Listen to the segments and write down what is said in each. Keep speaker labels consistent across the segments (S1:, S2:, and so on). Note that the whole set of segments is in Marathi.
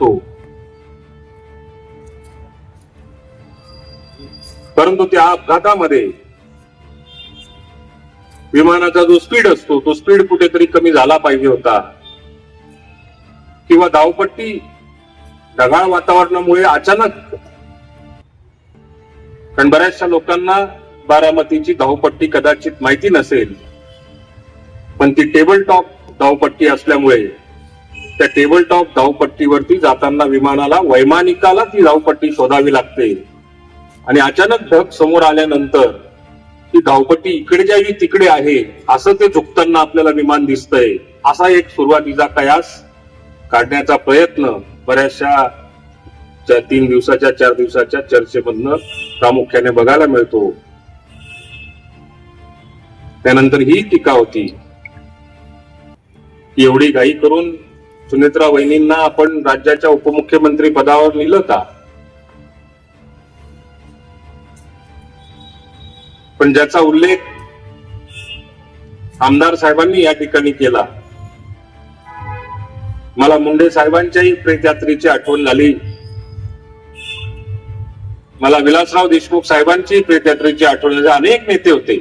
S1: असतो. परंतु त्या अपघातामध्ये विमानाचा जो स्पीड असतो तो स्पीड कुठेतरी कमी झाला पाहिजे होता. किंवा धावपट्टी ढगाळ वातावरणामुळे अचानक कारण बऱ्याचशा लोकांना बारामतीची धावपट्टी कदाचित माहिती नसेल पण ती टेबल टॉप धावपट्टी असल्यामुळे त्या टेबल टॉप धावपट्टीवरती जाताना विमानाला वैमानिकाला ती धावपट्टी शोधावी लागते. आणि अचानक ढग समोर आल्यानंतर ती धावपट्टी इकडे जावी तिकडे आहे असं ते झुकताना आपल्याला विमान दिसतंय. असा एक सुरुवातीचा कयास काढण्याचा प्रयत्न बऱ्याचशा च्या तीन दिवसाच्या चार दिवसाच्या चर्चेमधनं प्रामुख्याने बघायला मिळतो. त्यानंतर ही टीका होती. एवढी घाई करून सुनेत्रा वहिनींना आपण राज्याच्या उपमुख्यमंत्री पदावर लिहिलं का? पण ज्याचा उल्लेख आमदार साहेबांनी या ठिकाणी केला. मला मुंडे साहेबांच्याही प्रेतयात्रेची आठवण झाली. मला विलासराव देशमुख साहेबांची प्रेतयात्रेची आठवण झाली. अनेक नेते होते.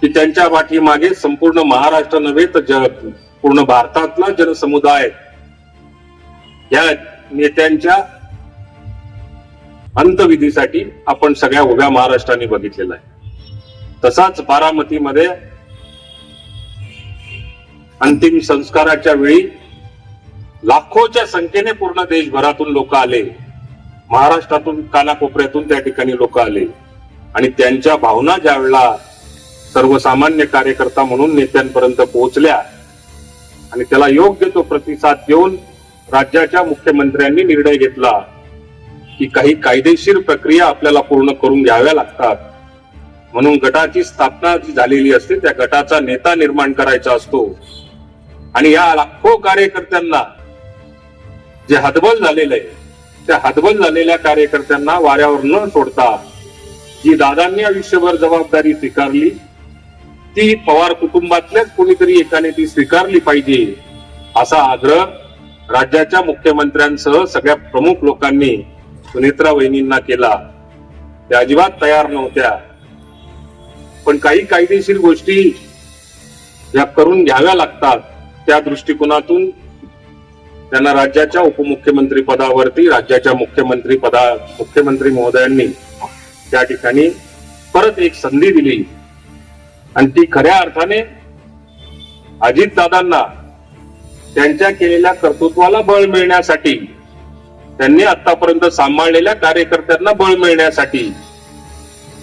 S1: की त्यांच्या पाठीमागे संपूर्ण महाराष्ट्र नव्हे तर जग. पूर्ण भारतातला जनसमुदाय या नेत्यांच्या अंतविधीसाठी आपण सगळ्या उभ्या महाराष्ट्राने बघितलेला आहे. तसाच बारामतीमध्ये अंतिम संस्काराच्या वेळी लाखोच्या संख्येने पूर्ण देशभरातून लोक आले. महाराष्ट्रातून कानाकोपऱ्यातून त्या ठिकाणी लोक आले. आणि त्यांच्या भावना ज्यावेळेला सर्वसामान्य कार्यकर्ता म्हणून नेत्यांपर्यंत पोहोचल्या आणि त्याला योग्य तो प्रतिसाद देऊन राज्याच्या मुख्यमंत्र्यांनी निर्णय घेतला की काही कायदेशीर प्रक्रिया आपल्याला पूर्ण करून घ्याव्या लागतात. म्हणून गटाची स्थापना जी झालेली असते त्या गटाचा नेता निर्माण करायचा असतो. आणि या लाखो कार्यकर्त्यांना जे हतबल झालेलं आहे त्या हतबल झालेल्या कार्यकर्त्यांना वाऱ्यावर न सोडता जी दादांनी आयुष्यभर जबाबदारी स्वीकारली ती पवार कुटुंबातल्याच कोणीतरी एकाने ती स्वीकारली पाहिजे असा आग्रह राज्याच्या मुख्यमंत्र्यांसह सगळ्या प्रमुख लोकांनी सुनेत्रा वहिनींना केला. त्या अजिबात तयार नव्हत्या. पण काही कायदेशीर गोष्टी ज्या करून घ्याव्या लागतात त्या दृष्टिकोनातून त्यांना राज्याच्या उपमुख्यमंत्री पदावरती राज्याच्या मुख्यमंत्री पदा मुख्यमंत्री महोदयांनी त्या ठिकाणी परत एक संधी दिली. आणि ती खऱ्या अर्थाने अजित दादांना त्यांच्या केलेल्या कर्तृत्वाला बळ मिळण्यासाठी त्यांनी आतापर्यंत सांभाळलेल्या कार्यकर्त्यांना बळ मिळण्यासाठी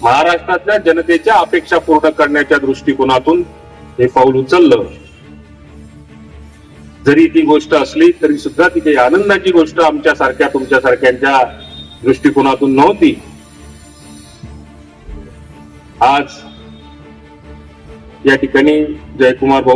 S1: महाराष्ट्रातल्या जनतेच्या अपेक्षा पूर्ण करण्याच्या दृष्टिकोनातून हे पाऊल उचललं. जरी ती गोष्ट असली तरी सुद्धा ती काही आनंदाची गोष्ट आमच्या सारख्या तुमच्या सारख्यांच्या दृष्टिकोनातून नव्हती. आज या ठिकाणी जयकुमार भाऊ